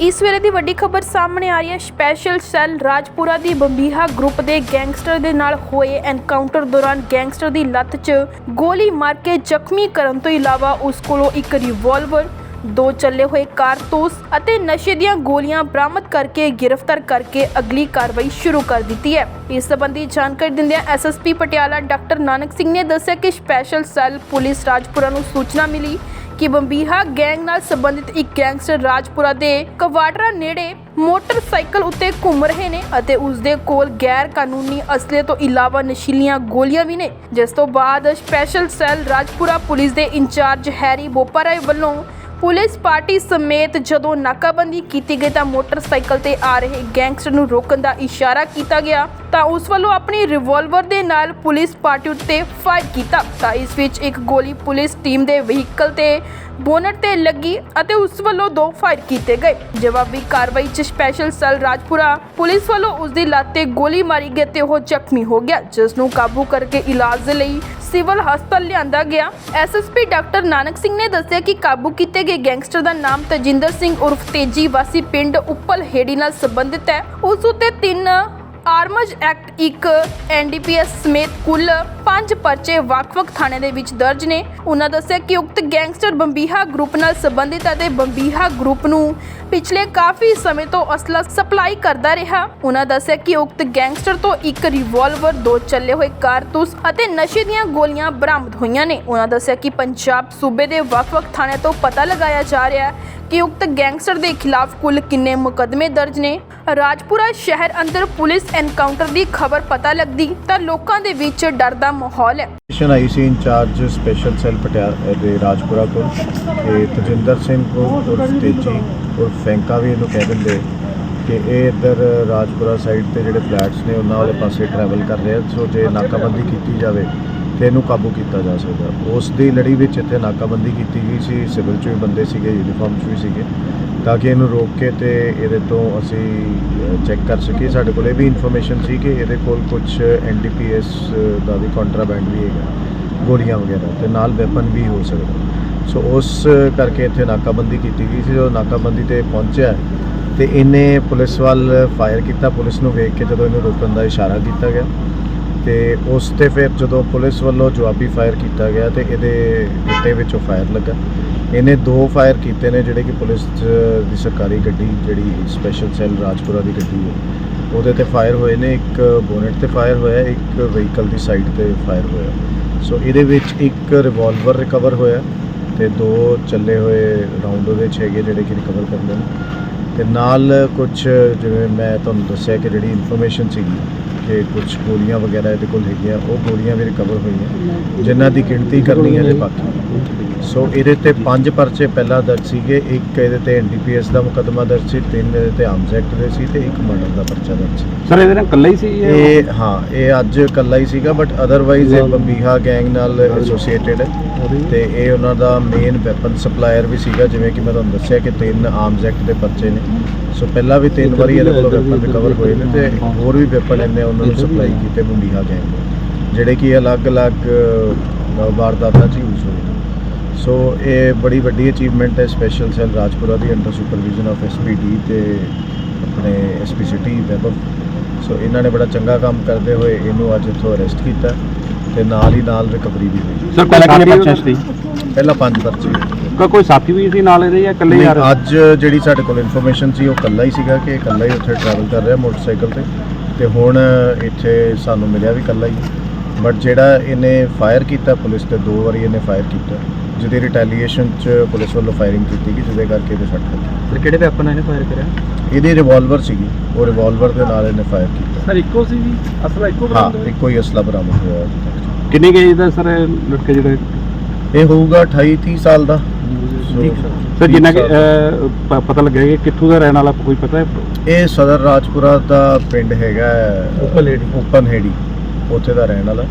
ਇਸ ਵੇਲੇ ਦੀ ਵੱਡੀ ਖਬਰ ਸਾਹਮਣੇ ਆ ਰਹੀ ਹੈ। ਸਪੈਸ਼ਲ ਸੈੱਲ ਰਾਜਪੁਰਾ ਦੀ ਬੰਬੀਹਾ ਗਰੁੱਪ ਦੇ ਗੈਂਗਸਟਰ ਦੇ ਨਾਲ ਹੋਏ ਐਨਕਾਊਂਟਰ ਦੌਰਾਨ ਗੈਂਗਸਟਰ ਦੀ ਲੱਤ 'ਚ ਗੋਲੀ ਮਾਰ ਕੇ ਜ਼ਖਮੀ ਕਰਨ ਤੋਂ ਇਲਾਵਾ ਉਸ ਕੋਲੋਂ ਇੱਕ ਰਿਵਾਲਵਰ ਦੋ ਚੱਲੇ ਹੋਏ ਕਾਰਤੂਸ ਅਤੇ ਨਸ਼ੇ ਦੀਆਂ ਗੋਲੀਆਂ ਬਰਾਮਦ ਕਰਕੇ ਗ੍ਰਿਫਤਾਰ ਕਰਕੇ ਅਗਲੀ ਕਾਰਵਾਈ ਸ਼ੁਰੂ ਕਰ ਦਿੱਤੀ ਹੈ। ਇਸ ਸੰਬੰਧੀ ਜਾਣਕਾਰੀ ਦਿੰਦਿਆਂ ਐਸਐਸਪੀ ਪਟਿਆਲਾ ਡਾਕਟਰ ਨਾਨਕ ਸਿੰਘ ਨੇ ਦੱਸਿਆ ਕਿ ਸਪੈਸ਼ਲ ਸੈੱਲ ਪੁਲਿਸ ਰਾਜਪੁਰਾ ਨੂੰ ਸੂਚਨਾ ਮਿਲੀ ਕਿ ਬੰਬੀਹਾ ਗੈਂਗ ਨਾਲ ਸੰਬੰਧਿਤ ਇੱਕ ਗੈਂਗਸਟਰ ਰਾਜਪੁਰਾ ਦੇ ਕਵਾਟਰਾ ਨੇੜੇ ਮੋਟਰਸਾਈਕਲ ਉੱਤੇ ਘੁੰਮ ਰਹੇ ਨੇ ਅਤੇ ਉਸ ਦੇ ਕੋਲ ਗੈਰ ਕਾਨੂੰਨੀ ਅਸਲੇ ਤੋਂ ਇਲਾਵਾ ਨਸ਼ੀਲੀਆਂ ਗੋਲੀਆਂ ਵੀ ਨੇ, ਜਿਸ ਤੋਂ ਬਾਅਦ ਸਪੈਸ਼ਲ ਸੈੱਲ ਰਾਜਪੁਰਾ ਪੁਲਿਸ ਦੇ ਇੰਚਾਰਜ ਹੈਰੀ ਬੋਪਾਰਾਏ ਵੱਲੋਂ ਪੁਲਿਸ ਪਾਰਟੀ ਸਮੇਤ ਜਦੋਂ ਨਾਕਾਬੰਦੀ ਕੀਤੀ ਗਈ ਤਾਂ ਮੋਟਰਸਾਈਕਲ ਤੇ ਆ ਰਹੇ ਗੈਂਗਸਟਰ ਨੂੰ ਰੋਕਣ ਦਾ ਇਸ਼ਾਰਾ ਕੀਤਾ ਗਿਆ। ਤਾਂ ਉਸ ਵੱਲੋਂ ਆਪਣੀ ਰਿਵਾਲਵਰ ਦੇ ਨਾਲ ਪੁਲਿਸ ਪਾਰਟੀ ਉੱਤੇ ਫਾਇਰ ਕੀਤਾ। ਤਾਂ ਇਸ ਵਿੱਚ ਇੱਕ ਗੋਲੀ ਪੁਲਿਸ ਟੀਮ ਦੇ ਵਹੀਕਲ ਤੇ ਬੋਨਟ ਤੇ ਲੱਗੀ ਅਤੇ ਉਸ ਵੱਲੋਂ ਦੋ ਫਾਇਰ ਕੀਤੇ ਗਏ। ਜਵਾਬੀ ਕਾਰਵਾਈ 'ਚ ਸਪੈਸ਼ਲ ਸੈੱਲ ਰਾਜਪੁਰਾ ਪੁਲਿਸ ਵੱਲੋਂ ਉਸ ਦੀ ਲੱਤ ਤੇ ਗੋਲੀ ਮਾਰੀ ਗਈ ਤੇ ਉਹ ਜ਼ਖਮੀ ਹੋ ਗਿਆ। ਜਿਸ ਨੂੰ ਕਾਬੂ ਕਰਕੇ ਇਲਾਜ ਦੇ ਲਈ ਸਿਵਲ ਹਸਪਤਾਲ ਲਿਆਂਦਾ ਗਿਆ। ਐਸਐਸਪੀ ਡਾਕਟਰ ਨਾਨਕ ਸਿੰਘ ਨੇ ਦੱਸਿਆ ਕਿ ਕਾਬੂ ਕੀਤੇ ਗਏ ਗੈਂਗਸਟਰ ਦਾ ਨਾਮ ਤਜਿੰਦਰ ਸਿੰਘ ਉਰਫ ਤੇਜੀ ਵਾਸੀ ਪਿੰਡ ਉੱਪਲ ਹੇੜੀ ਨਾਲ ਸੰਬੰਧਿਤ ਹੈ। ਉਸ ਉੱਤੇ ਤਿੰਨ ਆਰਮਜ ਐਕਟ 1 ਐਨਡੀਪੀਐਸ ਸਮੇਤ ਕੁੱਲ 5 ਪਰਚੇ ਵੱਖ-ਵੱਖ ਥਾਣੇ ਦੇ ਵਿੱਚ ਦਰਜ ਨੇ। ਉਹਨਾਂ ਦੱਸਿਆ ਕਿ ਉਕਤ ਗੈਂਗਸਟਰ ਬੰਬੀਹਾ ਗਰੁੱਪ ਨਾਲ ਸੰਬੰਧਿਤ ਅਤੇ ਬੰਬੀਹਾ ਗਰੁੱਪ ਨੂੰ ਪਿਛਲੇ ਕਾਫੀ ਸਮੇਂ ਤੋਂ ਅਸਲਾ ਸਪਲਾਈ ਕਰਦਾ ਰਿਹਾ। ਉਹਨਾਂ ਦੱਸਿਆ ਕਿ ਉਕਤ ਗੈਂਗਸਟਰ ਤੋਂ ਇੱਕ ਰਿਵਾਲਵਰ, ਦੋ ਚੱਲੇ ਹੋਏ ਕਾਰਤੂਸ ਅਤੇ ਨਸ਼ੇ ਦੀਆਂ ਗੋਲੀਆਂ ਬਰਾਮਦ ਹੋਈਆਂ ਨੇ। ਉਹਨਾਂ ਦੱਸਿਆ ਕਿ ਪੰਜਾਬ ਸੂਬੇ ਦੇ ਵੱਖ-ਵੱਖ ਥਾਣਿਆਂ ਤੋਂ ਪਤਾ ਲਗਾਇਆ ਜਾ ਰਿਹਾ ਹੈ ਕਿ ਉਕਤ ਗੈਂਗਸਟਰ ਦੇ ਖਿਲਾਫ ਕੁੱਲ ਕਿੰਨੇ ਮੁਕਦਮੇ ਦਰਜ ਨੇ? ਰਾਜਪੁਰਾ ਸ਼ਹਿਰ ਅੰਦਰ ਪੁਲਿਸ ਐਨਕਾਊਂਟਰ ਦੀ ਖਬਰ ਪਤਾ ਲੱਗਦੀ ਤਾਂ ਲੋਕਾਂ ਦੇ ਵਿੱਚ ਡਰ ਦਾ ਮਾਹੌਲ ਹੈ। ਮਿਸ਼ਨ ਆਈ ਸੀ ਇੰਚਾਰਜ ਸਪੈਸ਼ਲ ਸੈੱਲ ਪਟਿਆਲਾ ਦੇ ਰਾਜਪੁਰਾ ਕੋਲ। ਤੇ ਤਜਿੰਦਰ ਸਿੰਘ ਕੋਲ ਉਰਫ ਤੇਜੀ ਉਰਫ ਫੈਂਕਾ ਵੀ ਇਹਨੂੰ ਕਹਿ ਦਿੰਦੇ ਕਿ ਇਹ ਇੱਧਰ ਰਾਜਪੁਰਾ ਸਾਈਡ ਤੇ ਜਿਹੜੇ ਫਲੈਟਸ ਨੇ, ਉਹਨਾਂ ਵਾਲੇ ਪਾਸੇ ਟਰੈਵਲ ਕਰ ਰਿਹਾ ਸੋ ਜੇ ਨਾਕਾਬੰਦੀ ਕੀਤੀ ਜਾਵੇ ਤੇ ਇਹਨੂੰ ਕਾਬੂ ਕੀਤਾ ਜਾ ਸਕਦਾ। ਉਸ ਦੀ ਲੜੀ ਵਿੱਚ ਇੱਥੇ ਨਾਕਾਬੰਦੀ ਕੀਤੀ ਗਈ ਸੀ। ਸਿਵਲ ਚ ਵੀ ਬੰਦੇ ਸੀਗੇ ਯੂਨੀਫਾਰਮ ਚ ਵੀ ਸੀਗੇ। ਤਾਂ ਕਿ ਇਹਨੂੰ ਰੋਕ ਕੇ ਤੇ ਇਹਦੇ ਤੋਂ ਅਸੀਂ ਚੈੱਕ ਕਰ ਸਕੀਏ। ਸਾਡੇ ਕੋਲ ਇਹ ਵੀ ਇਨਫੋਰਮੇਸ਼ਨ ਸੀ ਕਿ ਇਹਦੇ ਕੋਲ ਕੁਝ ਐਨਡੀਪੀਐਸ ਦਾ ਵੀ ਕੰਟਰਾਬੈਂਡ ਵੀ ਹੈਗਾ, ਗੋਲੀਆਂ ਵਗੈਰਾ ਤੇ ਨਾਲ ਵੈਪਨ ਵੀ ਹੋ ਸਕਦਾ। ਸੋ ਉਸ ਕਰਕੇ ਇੱਥੇ ਨਾਕਾਬੰਦੀ ਕੀਤੀ ਗਈ ਸੀ। ਜਦੋਂ ਨਾਕਾਬੰਦੀ ਤੇ ਪਹੁੰਚਿਆ ਤੇ ਇਹਨੇ ਪੁਲਿਸ ਵੱਲ ਫਾਇਰ ਕੀਤਾ। ਪੁਲਿਸ ਨੂੰ ਵੇਖ ਕੇ ਜਦੋਂ ਇਹਨੂੰ ਰੋਕਣ ਦਾ ਇਸ਼ਾਰਾ ਕੀਤਾ ਗਿਆ ਤੇ ਉਸ ਤੇ ਫਿਰ ਜਦੋਂ ਪੁਲਿਸ ਵੱਲੋਂ ਜਵਾਬੀ ਫਾਇਰ ਕੀਤਾ ਗਿਆ ਤੇ ਇਹਦੇ ਗਿੱਟੇ ਵਿੱਚੋਂ ਫਾਇਰ ਲੱਗਾ। ਇਹਨੇ ਦੋ ਫਾਇਰ ਕੀਤੇ ਨੇ ਜਿਹੜੇ ਕਿ ਪੁਲਿਸ ਦੀ ਸਰਕਾਰੀ ਗੱਡੀ ਜਿਹੜੀ ਸਪੈਸ਼ਲ ਸੈੱਲ ਰਾਜਪੁਰਾ ਦੀ ਗੱਡੀ ਹੈ, ਉਹਦੇ ਤੇ ਫਾਇਰ ਹੋਏ ਨੇ, ਇੱਕ ਬੋਨਟ ਤੇ ਫਾਇਰ ਹੋਇਆ, ਇੱਕ ਵਹੀਕਲ ਦੀ ਸਾਈਡ ਤੇ ਫਾਇਰ ਹੋਇਆ। ਸੋ ਇਹਦੇ ਵਿੱਚ ਇੱਕ ਰਿਵਾਲਵਰ ਰਿਕਵਰ ਹੋਇਆ ਤੇ ਦੋ ਚੱਲੇ ਹੋਏ ਰਾਉਂਡ ਉਹਦੇ 'ਚ ਹੈਗੇ ਜਿਹੜੇ ਕਿ ਰਿਕਵਰ ਕਰਦੇ ਨੇ। ਤੇ ਨਾਲ ਕੁਝ ਜਿਵੇਂ ਮੈਂ ਤੁਹਾਨੂੰ ਦੱਸਿਆ ਕਿ ਜਿਹੜੀ ਇਨਫੋਰਮੇਸ਼ਨ ਸੀਗੀ ਕਿ ਕੁਝ ਗੋਲੀਆਂ ਵਗੈਰਾ ਇਹਦੇ ਕੋਲ ਹੈਗੀਆਂ, ਉਹ ਗੋਲੀਆਂ ਵੀ ਰਿਕਵਰ ਹੋਈਆਂ। ਜਿਨ੍ਹਾਂ ਦੀ ਗਿਣਤੀ ਕਰਨੀ ਹੈ ਜੇ ਬਾਕੀ। ਸੋ ਇਹਦੇ ਤੇ ਪੰਜ ਪਰਚੇ ਪਹਿਲਾਂ ਦਰਜ ਸੀਗੇ। ਇੱਕ ਇਹਦੇ ਤੇ ਐਨਡੀਪੀਐਸ ਦਾ ਮੁਕੱਦਮਾ ਦਰਜ ਸੀ ਤਿੰਨ ਇਹਦੇ ਤੇ ਆਰਮਸ ਐਕਟ ਦੇ ਸੀ ਤੇ ਇੱਕ ਮਰਡਰ ਦਾ ਪਰਚਾ ਦਰਜ ਸੀ। ਸਰ ਇਹਦੇ ਨਾਲ ਇਕੱਲਾ ਹੀ ਸੀ ਇਹ? ਹਾਂ ਇਹ ਅੱਜ ਇਕੱਲਾ ਹੀ ਸੀਗਾ ਬਟ ਅਦਰਵਾਈਜ਼ ਇਹ ਬੰਬੀਹਾ ਗੈਂਗ ਨਾਲ ਐਸੋਸੀਏਟਡ ਹੈ। ਤੇ ਇਹ ਉਹਨਾਂ ਦਾ ਮੇਨ ਵੈਪਨ ਸਪਲਾਇਰ ਵੀ ਸੀਗਾ ਜਿਵੇਂ ਕਿ ਮੈਂ ਤੁਹਾਨੂੰ ਦੱਸਿਆ ਕਿ ਤਿੰਨ ਆਰਮਸ ਐਕਟ ਦੇ ਪਰਚੇ ਨੇ। ਸੋ ਪਹਿਲਾਂ ਵੀ ਤਿੰਨ ਵਾਰੀ ਇਹਦੇ ਕੋਲੋਂ ਵੈਪਨ ਰਿਕਵਰ ਹੋਏ ਨੇ ਤੇ ਹੋਰ ਵੀ ਵੈਪਨ ਇਹਨੇ ਉਹਨਾਂ ਨੂੰ ਸਪਲਾਈ ਕੀਤੇ ਬੰਬੀਹਾ ਗੈਂਗ ਨੂੰ। ਜਿਹੜੇ ਕਿ ਅਲੱਗ-ਅਲੱਗ ਵਾਰਦਾਤਾਂ 'ਚ ਯੂਜ਼ ਹੋਏ ਸੋ ਇਹ ਬੜੀ ਵੱਡੀ ਅਚੀਵਮੈਂਟ ਹੈ ਸਪੈਸ਼ਲ ਸੈੱਲ ਰਾਜਪੁਰਾ ਦੀ ਅੰਡਰ ਸੁਪਰਵਿਜ਼ਨ ਆਫ ਐਸਪੀਡੀ ਤੇ ਆਪਣੇ ਐਸਪੀ ਸਿਟੀ ਵੈਬਰ ਸੋ ਇਹਨਾਂ ਨੇ ਬੜਾ ਚੰਗਾ ਕੰਮ ਕਰਦੇ ਹੋਏ ਇਹਨੂੰ ਅੱਜ ਇੱਥੋਂ ਅਰੈਸਟ ਕੀਤਾ ਤੇ ਨਾਲ ਹੀ ਨਾਲ ਰਿਕਵਰੀ ਵੀ ਹੋਈ। ਸਰ ਪਹਿਲਾਂ ਕਿੰਨੇ ਪਰਚੇ ਸੀ? ਪਹਿਲਾਂ ਪੰਜ ਪਰਚੇ ਕੋ ਕੋਈ ਸਾਥੀ ਵੀ ਸੀ ਨਾਲ ਇਹਦੇ ਜਾਂ ਇਕੱਲੇ ਯਾਰ? ਅੱਜ ਜਿਹੜੀ ਸਾਡੇ ਕੋਲ ਇਨਫੋਰਮੇਸ਼ਨ ਸੀ ਉਹ ਕੱਲਾ ਹੀ ਸੀਗਾ ਕਿ ਕੱਲਾ ਹੀ ਉੱਥੇ ਟਰੈਵਲ ਕਰ ਰਿਹਾ ਮੋਟਰਸਾਈਕਲ ਤੇ। ਤੇ ਹੁਣ ਇੱਥੇ ਸਾਨੂੰ ਮਿਲਿਆ ਵੀ ਕੱਲਾ ਹੀ ਬਟ ਜਿਹੜਾ ਇਹਨੇ ਫਾਇਰ ਕੀਤਾ ਪੁਲਿਸ ਤੇ ਦੋ ਵਾਰੀ ਇਹਨੇ ਫਾਇਰ ਕੀਤਾ। ਜਿਹਦੀ ਰਿਟੈਲੀਏਸ਼ਨ ਚ ਪੁਲਿਸ ਵੱਲੋਂ ਫਾਇਰਿੰਗ ਕੀਤੀ ਗਈ ਜਿਹਦੇ ਕਰਕੇ ਇਹਦੇ ਸੱਟ ਲੱਗੀ। ਸਰ ਕਿਹੜੇ ਵੈਪਨ ਇਹਨੇ ਫਾਇਰ ਕਰਿਆ? ਇਹਦੀ ਰਿਵਾਲਵਰ ਸੀਗੀ। ਉਹ ਰਿਵਾਲਵਰ ਦੇ ਨਾਲ ਇਹਨੇ ਫਾਇਰ ਕੀਤਾ। ਸਰ ਇੱਕੋ ਸੀ ਜੀ ਅਸਲਾ ਇੱਕੋ ਹਾਂ ਇੱਕੋ ਹੀ ਅਸਲਾ ਬਰਾਮਦ ਹੋਇਆ ਅੱਜ ਤੱਕ। ਕਿੰਨੇ ਗਏ ਦਾ ਸਰ ਲੜਕੇ ਜਿਹੜੇ? ਇਹ ਹੋਊਗਾ 28 30 ਸਾਲ ਦਾ। ਸੋ, ਸਰ। ਜਿੰਨਾ ਕਿ। ਅਹ, ਪ- ਪਤਾ ਲੱਗਿਆ ਕਿ ਕਿੱਥੋਂ ਦਾ ਰਹਿਣ ਵਾਲਾ ਕੋਈ ਪਤਾ ਹੈ? ਇਹ ਸਦਰ ਰਾਜਪੁਰਾ ਦਾ ਪਿੰਡ ਹੈਗਾ ਓਪਨ ਹੇੜੀ। ਓਪਨ ਹੇੜੀ ਉੱਥੇ ਦਾ ਰਹਿਣ ਵਾਲਾ।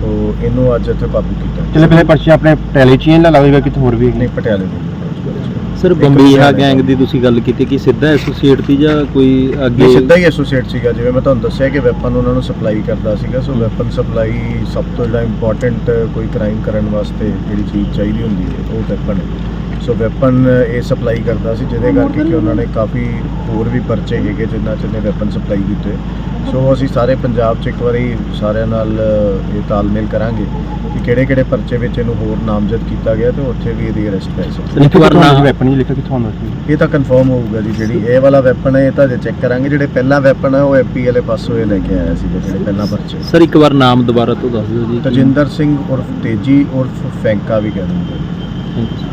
ਸੋ ਇਹਨੂੰ ਅੱਜ ਇੱਥੇ ਕਾਬੂ ਕੀਤਾ। ਚਲੇ ਪਹਿਲੇ ਪਰਚੇ ਆਪਣੇ ਟੈਲੀ ਚ ਹੀ ਲੱਗਦਾ ਕਿਤੇ ਹੋਰ ਵੀ ਨਹੀਂ ਪਟਿਆਲੇ ਦੇ। ਸਰ ਬੰਬੀਹਾ ਗੈਂਗ ਦੀ। ਤੁਸੀਂ ਗੱਲ ਕੀਤੀ ਕਿ ਸਿੱਧਾ ਐਸੋਸੀਏਟ ਸੀ ਜਾਂ ਕੋਈ ਅੱਗੇ ਇਹ ਸਿੱਧਾ ਹੀ ਐਸੋਸੀਏਟ ਸੀਗਾ। ਜਿਵੇਂ ਮੈਂ ਤੁਹਾਨੂੰ ਦੱਸਿਆ ਕਿ ਵੈਪਨ ਉਹਨਾਂ ਨੂੰ ਸਪਲਾਈ ਕਰਦਾ ਸੀਗਾ ਸੋ ਵੈਪਨ ਸਪਲਾਈ ਸਭ ਤੋਂ ਜਿਹੜਾ ਇੰਪੋਰਟੈਂਟ ਕੋਈ ਕ੍ਰਾਈਮ ਕਰਨ ਵਾਸਤੇ ਜਿਹੜੀ ਚੀਜ਼ ਚਾਹੀਦੀ ਹੁੰਦੀ ਹੈ ਉਹ ਵੈਪਨ ਹੈ। ਸੋ ਵੈਪਨ ਇਹ ਸਪਲਾਈ ਕਰਦਾ ਸੀ ਜਿਹਦੇ ਕਰਕੇ ਕਿ ਉਹਨਾਂ ਨੇ ਕਾਫੀ ਹੋਰ ਵੀ ਪਰਚੇ ਹੈਗੇ ਜਿਨ੍ਹਾਂ 'ਚ ਇਹਨੇ ਵੈਪਨ ਸਪਲਾਈ ਕੀਤੇ। ਸੋ ਅਸੀਂ ਸਾਰੇ ਪੰਜਾਬ 'ਚ ਇੱਕ ਵਾਰੀ ਸਾਰਿਆਂ ਨਾਲ ਇਹ ਤਾਲਮੇਲ ਕਰਾਂਗੇ ਕਿ ਕਿਹੜੇ ਕਿਹੜੇ ਪਰਚੇ ਵਿੱਚ ਇਹਨੂੰ ਹੋਰ ਨਾਮਜ਼ਦ ਕੀਤਾ ਗਿਆ ਤੇ ਉੱਥੇ ਵੀ ਇਹਦੀ ਅਰੈਸਟ ਪੈ ਸਕਦੀ ਇੱਕ ਵਾਰ ਨਾ ਵੈਪਨ ਹੀ ਲਿਖਿਆ ਕਿੱਥੋਂ ਆਉਂਦਾ ਸੀ ਇਹ ਤਾਂ ਕਨਫਰਮ ਹੋਊਗਾ ਜੀ ਜਿਹੜੀ ਇਹ ਵਾਲਾ ਵੈਪਨ ਹੈ ਇਹ ਤਾਂ ਜੇ ਚੈੱਕ ਕਰਾਂਗੇ ਜਿਹੜੇ ਪਹਿਲਾ ਵੈਪਨ ਹੈ ਉਹ ਐਪੀ ਵਾਲੇ ਪਾਸੋਂ ਇਹ ਲੈ ਕੇ ਆਇਆ ਸੀ ਜਿਹੜੇ ਪਹਿਲਾ ਪਰਚੇ। ਸਰ ਇੱਕ ਵਾਰ ਨਾਮ ਦੁਬਾਰਾ ਤੋਂ ਦੱਸ ਦਿਓ ਜੀ ਤਜਿੰਦਰ ਸਿੰਘ ਉਰਫ ਤੇਜੀ ਉਰਫ ਫੈਂਕਾ ਵੀ ਕਹਿੰਦੇ you, sir.